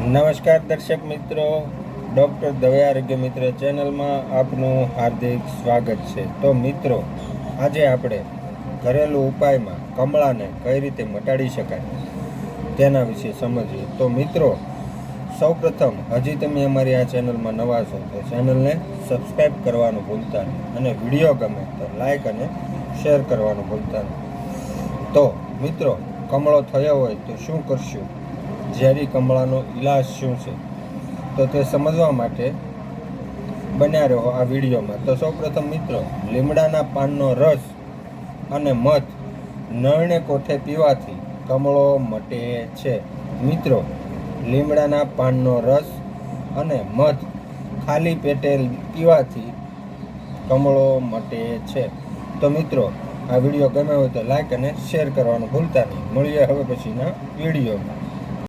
નમસ્કાર દર્શક મિત્રો, ડૉક્ટર દવે આરોગ્ય મિત્ર ચેનલમાં આપનું હાર્દિક સ્વાગત છે. તો મિત્રો, આજે આપણે ઘરેલું ઉપાયમાં કમળાને કઈ રીતે મટાડી શકાય તેના વિશે સમજીએ. તો મિત્રો, સૌપ્રથમ હજી તમે અમારી આ ચેનલમાં નવા છો તો ચેનલને સબસ્ક્રાઈબ કરવાનું ભૂલતા નહીં અને વીડિયો ગમે તો લાઈક અને શેર કરવાનું ભૂલતા નહીં. તો મિત્રો, કમળો થયો હોય તો શું કરશું? ઝેરી કમળાનો ઈલાજ શું છે? તો તે સમજવા માટે બન્યા રહો આ વિડીયોમાં. તો સૌપ્રથમ મિત્રો, લીમડાના પાનનો રસ અને મધ નળને કોઠે પીવાથી કમળો મટે છે. મિત્રો, લીમડાના પાનનો રસ અને મધ ખાલી પેટે પીવાથી કમળો મટે છે. તો મિત્રો, આ વીડિયો ગમે હોય તો લાઈક અને શેર કરવાનું ભૂલતા નહીં. મળીએ હવે પછીના વિડીયોમાં.